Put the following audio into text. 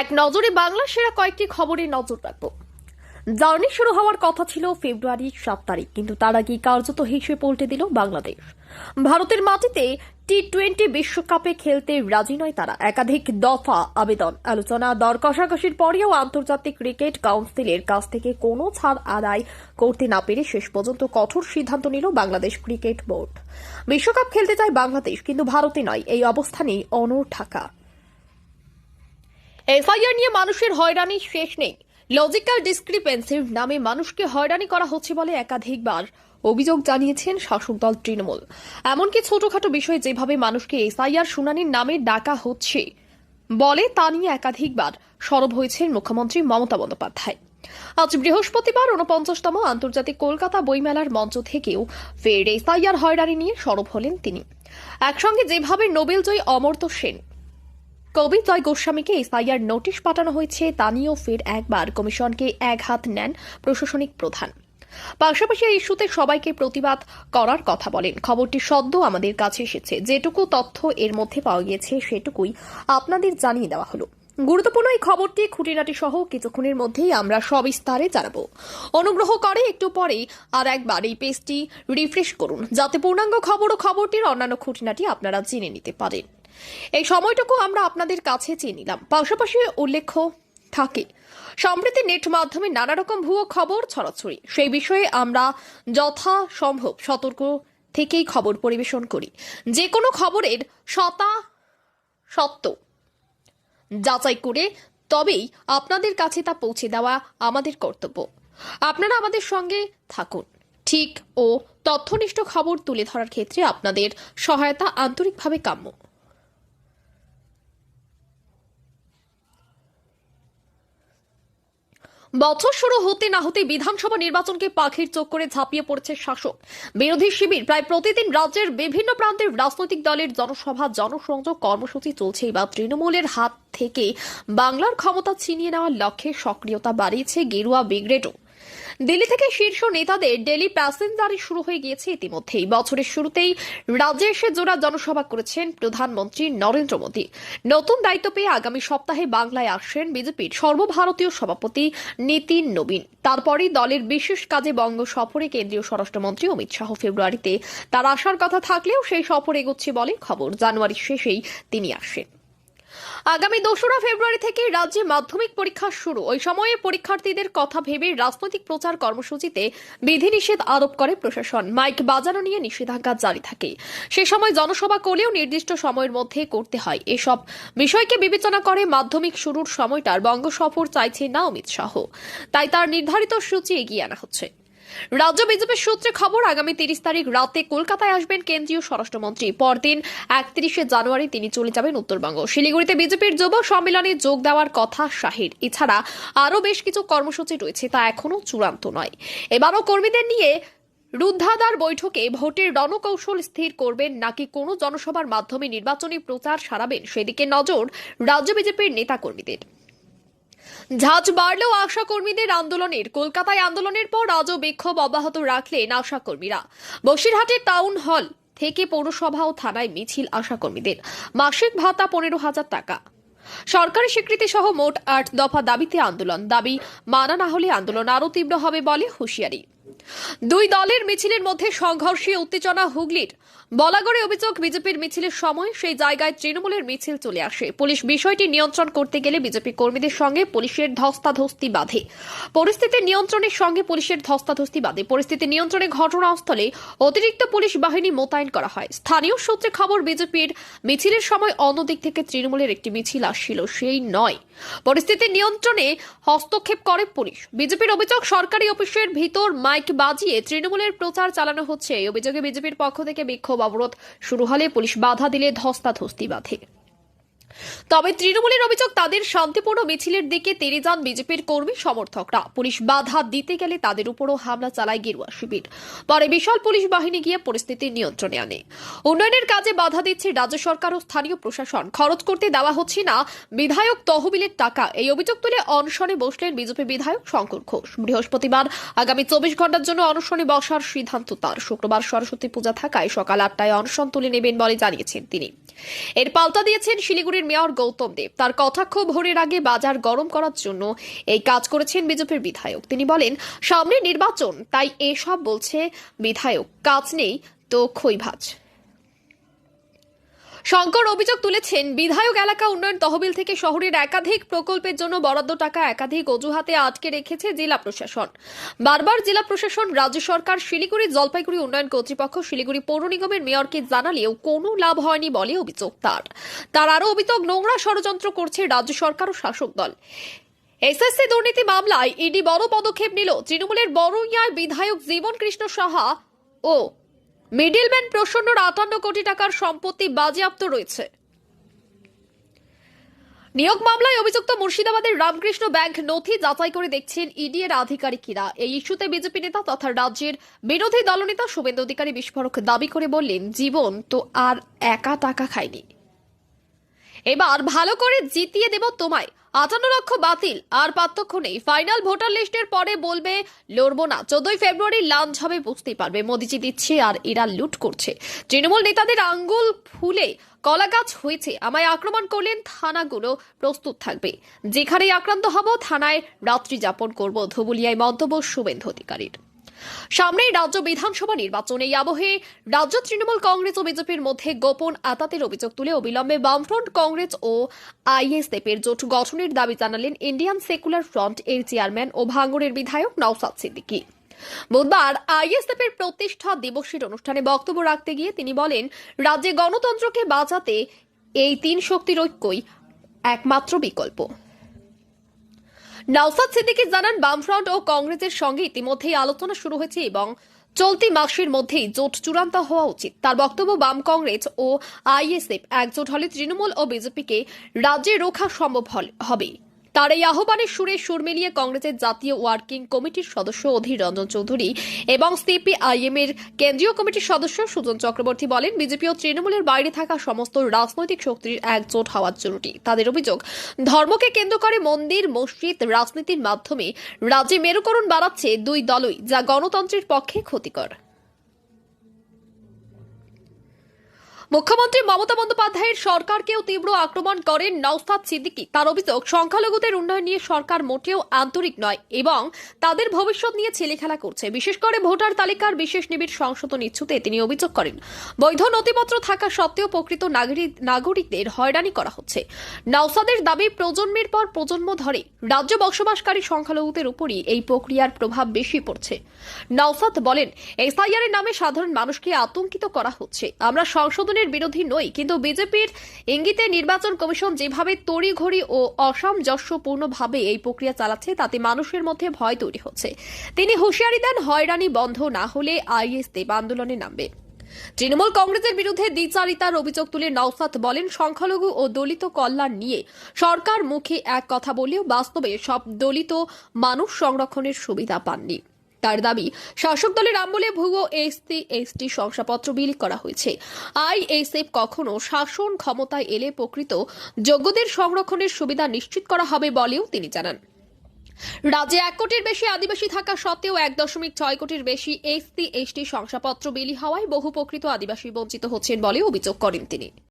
এক নজরে বাংলা সেরা কয়েকটি খবরে নজর রাখব। জার্নি শুরু হওয়ার কথা ছিল ফেব্রুয়ারির সাত তারিখ, কিন্তু তার আগে কার্যত হিসেবে পল্টে দিল বাংলাদেশ। ভারতের মাটিতে টি টোয়েন্টি বিশ্বকাপে খেলতে রাজি নয় তারা। একাধিক দফা আবেদন, আলোচনা, দর কষাকষির পরেও আন্তর্জাতিক ক্রিকেট কাউন্সিলের কাছ থেকে কোনো ছাড় আদায় করতে না পেরে শেষ পর্যন্ত কঠোর সিদ্ধান্ত নিল বাংলাদেশ ক্রিকেট বোর্ড। বিশ্বকাপ খেলতে চায় বাংলাদেশ, কিন্তু ভারতে নয়। এই অবস্থানেই অনর ঢাকা। এফআইআর নিয়ে মানুষের হয়রানি শেষ নেই। লজিক্যাল ডিসক্রিপেন্সির নামে মানুষকে হয়রানি করা হচ্ছে বলে একাধিকবার অভিযোগ জানিয়েছেন শাসক দল তৃণমূল। এমনকি ছোটখাটো বিষয়ে যেভাবে মানুষকে এসআইআর শুনানির নামে ডাকা হচ্ছে বলে তা নিয়ে একাধিকবার সরব হয়েছেন মুখ্যমন্ত্রী মমতা বন্দ্যোপাধ্যায়। আজ বৃহস্পতিবার উনপঞ্চাশতম আন্তর্জাতিক কলকাতা বইমেলার মঞ্চ থেকেও ফের এসআইআর হয়রানি নিয়ে সরব হলেন তিনি। একসঙ্গে যেভাবে নোবেলজয়ী অমর্ত্য সেন কবি জয় গোস্বামীকে এসআইআর নোটিশ পাঠানো হয়েছে, তা নিয়েও ফের একবার কমিশনকে এক হাত নেন প্রশাসনিক প্রধান। পাশাপাশি এই ইস্যুতে সবাইকে প্রতিবাদ করার কথা বলেন। খবরটি সদ্য আমাদের কাছে এসেছে। যেটুকু তথ্য এর মধ্যে পাওয়া গিয়েছে, সেটুকুই আপনাদের জানিয়ে দেওয়া হলো। গুরুত্বপূর্ণ এই খবরটি খুঁটিনাটি সহ কিছুক্ষণের মধ্যেই আমরা সবিস্তারে জানাব। অনুগ্রহ করে একটু পরেই আর একবার এই পেজটি রিফ্রেশ করুন। যাতে পূর্ণাঙ্গ খবর ও খবরটির অন্যান্য খুঁটিনাটি আপনারা জেনে নিতে পারেন। এই সময়টুকু আমরা আপনাদের কাছে চেয়ে নিলাম। পাশাপাশি উল্লেখ্য থাকে, সম্প্রতি নেট মাধ্যমে নানা রকম ভুয়ো খবর ছড়াছড়ি। সেই বিষয়ে আমরা যথা সম্ভব সতর্ক থেকেই খবর পরিবেশন করি। যে কোনো খবরের শতা সত্য যাচাই করে তবেই আপনাদের কাছে তা পৌঁছে দেওয়া আমাদের কর্তব্য। আপনারা আমাদের সঙ্গে থাকুন। ঠিক ও তথ্যনিষ্ঠ খবর তুলে ধরার ক্ষেত্রে আপনাদের সহায়তা আন্তরিকভাবে কাম্য। বছর শুরু হতে না হতে বিধানসভা নির্বাচনকে পাখির চোখ করে ঝাঁপিয়ে পড়ছে শাসক। বিরোধী শিবির প্রায় প্রতিদিন রাজ্যের বিভিন্ন প্রান্তের রাজনৈতিক দলের জনসভা, জনসংযোগ কর্মসূচি চলছে। বা তৃণমূলের হাত থেকে বাংলার ক্ষমতা ছিনিয়ে নেওয়ার লক্ষ্যে সক্রিয়তা বাড়িয়েছে গেরুয়া ব্রিগেডও। দিল্লি থেকে শীর্ষ নেতাদের ডেলি প্যাসেঞ্জারি শুরু হয়ে গিয়েছে ইতিমধ্যেই। বছরের শুরুতেই রাজ্যে এসে জোড়া জনসভা করেছেন প্রধানমন্ত্রী নরেন্দ্র মোদী। নতুন দায়িত্ব পেয়ে আগামী সপ্তাহে বাংলায় আসছেন বিজেপির সর্বভারতীয় সভাপতি নীতিন নবীন। তারপরেই দলের বিশেষ কাজে বঙ্গ সফরে কেন্দ্রীয় স্বরাষ্ট্রমন্ত্রী অমিত শাহ ফেব্রুয়ারিতে। তার আসার কথা থাকলেও সেই সফর এগোচ্ছে বলে খবর। জানুয়ারির শেষেই তিনি আসেন। আগামী দোসরা ফেব্রুয়ারি থেকে রাজ্যে মাধ্যমিক পরীক্ষা শুরু। ওই সময়ে পরীক্ষার্থীদের কথা ভেবে রাজনৈতিক প্রচার কর্মসূচিতে বিধিনিষেধ আরোপ করে প্রশাসন। মাইক বাজানো নিয়ে নিষেধাজ্ঞা জারি থাকে। সে সময় জনসভা করলেও নির্দিষ্ট সময়ের মধ্যে করতে হয়। এসব বিষয়কে বিবেচনা করে মাধ্যমিক শুরুর সময়টার বঙ্গ সফর চাইছে না অমিত শাহ। তাই তার নির্ধারিত সূচি এগিয়ে আনা হচ্ছে। রাজ্য বিজেপির সূত্রে খবর, আগামী তিরিশ তারিখ রাতে কলকাতায় আসবেন কেন্দ্রীয় স্বরাষ্ট্রমন্ত্রী। পরদিন একত্রিশে জানুয়ারি তিনি চলে যাবেন উত্তরবঙ্গ। শিলিগুড়িতে বিজেপির যুব সম্মেলনে যোগ দেওয়ার কথা শাহির। এছাড়া আরও বেশ কিছু কর্মসূচি রয়েছে, তা এখনও চূড়ান্ত নয়। এবারও কর্মীদের নিয়ে রুদ্ধাদার বৈঠকে ভোটের রণকৌশল স্থির করবেন নাকি কোনো জনসভার মাধ্যমে নির্বাচনী প্রচার সারাবেন, সেদিকে নজর রাজ্য বিজেপির নেতাকর্মীদের। ঝাঁজ বাড়লেও আশা কর্মীদের আন্দোলনের, কলকাতায় আন্দোলনের পর আজও বিক্ষোভ অব্যাহত রাখলেন আশা কর্মীরা বসিরহাটের টাউন হল থেকে পৌরসভা ও থানায় মিছিল আশা কর্মীদের মাসিক ভাতা পনেরো হাজার টাকা। সরকারি স্বীকৃতি সহ মোট আট দফা দাবিতে আন্দোলন। দাবি, মানা না হলে আন্দোলন আরও তীব্র হবে বলে হুঁশিয়ারি। দুই দলের মিছিলের মধ্যে সংঘর্ষে উত্তেজনা হুগলির। বলাগড়ে অভিযোগ, বিজেপির মিছিলের সময় সেই জায়গায় তৃণমূলের মিছিল চলে আসে। পুলিশ বিষয়টি নিয়ন্ত্রণ করতে গেলে বিজেপি কর্মীদের সঙ্গে পুলিশের ধস্তাধস্তি বাঁধে। পরিস্থিতি নিয়ন্ত্রণের সঙ্গে পুলিশের ধস্তাধস্তি বাঁধে। পরিস্থিতি নিয়ন্ত্রণে ঘটনাস্থলে অতিরিক্ত পুলিশ বাহিনী মোতায়েন করা হয়। স্থানীয় সূত্রে খবর, বিজেপির মিছিলের সময় অন্যদিক থেকে তৃণমূলের একটি মিছিল আসছিল, সেই নয়। পরিস্থিতি নিয়ন্ত্রণে হস্তক্ষেপ করে পুলিশ। বিজেপির অভিযোগ, সরকারি অফিসের ভিতর মাইক বাজিয়ে তৃণমূলের প্রচার চালানো হচ্ছে। এই অভিযোগে বিজেপির পক্ষ থেকে বিক্ষোভ অবরোধ শুরু হলে পুলিশ বাধা দিলে ধস্তাধস্তি বাঁধে। তবে তৃণমূলের অভিযোগ, তাদের শান্তিপূর্ণ মিছিলের দিকে তেড়ে যান বিজেপির কর্মী সমর্থকরা। পুলিশ বাধা দিতে গেলে তাদের উপরও হামলা চালায় গেরুয়া শিবির। পরে বিশাল পুলিশ বাহিনী গিয়ে পরিস্থিতি নিয়ন্ত্রণে আনে। উন্নয়নের কাজে বাধা দিচ্ছে রাজ্য সরকার ও স্থানীয় প্রশাসন। খরচ করতে দেওয়া হচ্ছে না, বিধায়ক তহবিলের টাকা। এই অভিযোগ তুলে অনশনে বসলেন বিজেপি বিধায়ক শঙ্কর ঘোষ। বৃহস্পতিবার আগামী চব্বিশ ঘণ্টার জন্য অনশনে বসার সিদ্ধান্ত তার। শুক্রবার সরস্বতী পূজা থাকায় সকাল আটটায় অনশন তুলে নেবেন বলে জানিয়েছেন তিনি। এর পাল্টা দিয়েছেন শিলিগুড়ির নগরীর মেয়র গৌতম দেব। তার কটাক্ষ ভোরের আগে বাজার গরম করার জন্য এই কাজ করেছেন বিজেপির বিধায়ক। তিনি বলেন, সামনে নির্বাচন, তাই এসব বলছে বিধায়ক, কাজ নেই তো খই ভাজ শঙ্কর অভিযোগ তুলেছেন, বিধায়ক এলাকা উন্নয়ন তহবিল থেকে শহরের একাধিক প্রকল্পের জন্য বরাদ্দ টাকা একাধিক অজুহাতে আটকে রেখেছে জেলা প্রশাসন। বারবার জেলা প্রশাসন, রাজ্য সরকার, শিলিগুড়ি জলপাইগুড়ি উন্নয়ন কর্তৃপক্ষ, শিলিগুড়ি পৌর নিগমের মেয়রকে জানালেও কোনো লাভ হয়নি বলে অভিযোগ তার। তার আরও অভিযোগ, নোংরা ষড়যন্ত্র করছে রাজ্য সরকার ও শাসক দল। এসএসসি দুর্নীতি মামলায় ইডি বড় পদক্ষেপ নিল। তৃণমূলের বড়ইয়ার বিধায়ক জীবন কৃষ্ণ সাহা ও মিডিলম্যান প্রসন্নর আটান্ন কোটি টাকার সম্পত্তি বাজেয়াপ্ত রয়েছে। নিয়োগ মামলায় অভিযুক্ত মুর্শিদাবাদের রামকৃষ্ণ ব্যাংক নথি যাচাই করে দেখছেন ইডি এর আধিকারিকেরা। এই ইস্যুতে বিজেপি নেতা তথা রাজ্যের বিরোধী দলনেতা শুভেন্দু অধিকারী বিস্ফোরক দাবি করে বললেন, জীবন তো আর একা টাকা খায়নি। এবার ভালো করে জিতিয়ে দেব তোমায়। আটান্ন লক্ষ বাতিল। আর পার্থক্য নেই। ফাইনাল ভোটার লিস্টের পরে বলবে, লড়বো না। চোদ্দই ফেব্রুয়ারি লাঞ্চ হবে বুঝতেই পারবে। মোদিজি দিচ্ছে আর এরা লুট করছে। তৃণমূল নেতাদের আঙ্গুল ফুলে কলা গাছ হয়েছে। আমায় আক্রমণ করলেন, থানাগুলো প্রস্তুত থাকবে। যেখানেই আক্রান্ত হব, থানায় রাত্রি যাপন করব। ধুবুলিয়ায় মন্তব্য শুভেন্দু অধিকারীর। সামনেই রাজ্য বিধানসভা নির্বাচন আবহে রাজ্য তৃণমূল কংগ্রেস ও বিজেপির মধ্যে গোপন আতাতের অভিযোগ তুলে অবিলম্বে বামফ্রন্ট কংগ্রেস ও আইএসএফের জোট গঠনের দাবি জানালেন ইন্ডিয়ান সেকুলার ফ্রন্ট এর চেয়ারম্যান ও ভাঙ্গরের বিধায়ক নওসাদ সিদ্দিকী। বুধবার আইএসএফ এর প্রতিষ্ঠা দিবসের অনুষ্ঠানে বক্তব্য রাখতে গিয়ে তিনি বলেন, রাজ্যে গণতন্ত্রকে বাঁচাতে এই তিন শক্তির ঐক্যই একমাত্র বিকল্প। নওসাদ সিদ্দিকি জানান, বামফ্রন্ট ও কংগ্রেসের সঙ্গে ইতিমধ্যেই আলোচনা শুরু হয়েছে এবং চলতি মাসের মধ্যেই জোট চূড়ান্ত হওয়া উচিত। তার বক্তব্য, বাম কংগ্রেস ও আইএসএফ একজোট হলে তৃণমূল ও বিজেপিকে রাজ্যে রোখা সম্ভব হবে। তার এই আহ্বানের সুরে সুর মিলিয়ে কংগ্রেসের জাতীয় ওয়ার্কিং কমিটির সদস্য অধীর রঞ্জন চৌধুরী এবং সিপিআইএম এর কেন্দ্রীয় কমিটির সদস্য সুজন চক্রবর্তী বলেন, বিজেপি ও তৃণমূলের বাইরে থাকা সমস্ত রাজনৈতিক শক্তির একজোট হওয়া জরুরি। তাদের অভিযোগ, ধর্মকে কেন্দ্র করে মন্দির, মসজিদ, রাজনীতির মাধ্যমে রাজ্যে মেরুকরণ বাড়াচ্ছে দুই দলই, যা গণতন্ত্রের পক্ষে ক্ষতিকর। মুখ্যমন্ত্রী মমতা বন্দ্যোপাধ্যায়ের সরকারকেও তীব্র আক্রমণ করেন নওসাদ সিদ্দিকী। তার অভিযোগ, সংখ্যালঘুদের উন্নয়ন নিয়ে সরকার মোটেও আন্তরিক নয় এবং তাদের ভবিষ্যৎ নিয়ে ছেলেখেলা করছে। বিশেষ করে ভোটার তালিকার বিশেষ নিবিড় সংশোধন ইচ্ছুতে তিনি অভিযোগ করেন, বৈধ নথিপত্র থাকা সত্ত্বেও প্রকৃত নাগরিকদের হয়রানি করা হচ্ছে। নওসাদের দাবি, প্রজন্মের পর প্রজন্ম ধরে রাজ্য বসবাসকারী সংখ্যালঘুদের উপরই এই প্রক্রিয়ার প্রভাব বেশি পড়ছে। নওসাদ বলেন, এসআইআর এর নামে সাধারণ মানুষকে আতঙ্কিত করা হচ্ছে। আমরা সংশোধনের বিরোধী নই, কিন্তু বিজেপির ইঙ্গিতে নির্বাচন কমিশন যেভাবে তড়িঘড়ি ও অসামঞ্জস্যপূর্ণভাবে এই প্রক্রিয়া চালাচ্ছে, তাতে মানুষের মধ্যে ভয় তৈরি হচ্ছে। তিনি হুঁশিয়ারি দেন, হয়রানি বন্ধ না হলে আইএস দেব আন্দোলনে নামবে। তৃণমূল কংগ্রেসের বিরুদ্ধে দ্বিচারিতার অভিযোগ তুলে নওসাদ বলেন, সংখ্যালঘু ও দলিত কল্যাণ নিয়ে সরকার মুখে এক কথা বললেও বাস্তবে সব দলিত মানুষ সংরক্ষণের সুবিধা পাননি। তার দাবি, শাসক দলের আমলে ভুয়ো এসসি এসটি শংসাপত্র বিলি করা হয়েছে। আইএসএফ কখনো শাসন ক্ষমতায় এলে প্রকৃত যোগ্যদের সংরক্ষণের সুবিধা নিশ্চিত করা হবে বলেও তিনি জানান। রাজ্যে এক কোটির বেশি আদিবাসী থাকা সত্ত্বেও এক দশমিক ছয় কোটির বেশি এসসি এসটি শংসাপত্র বিলি হওয়ায় বহু প্রকৃত আদিবাসী বঞ্চিত হচ্ছেন বলে অভিযোগ করেন তিনি।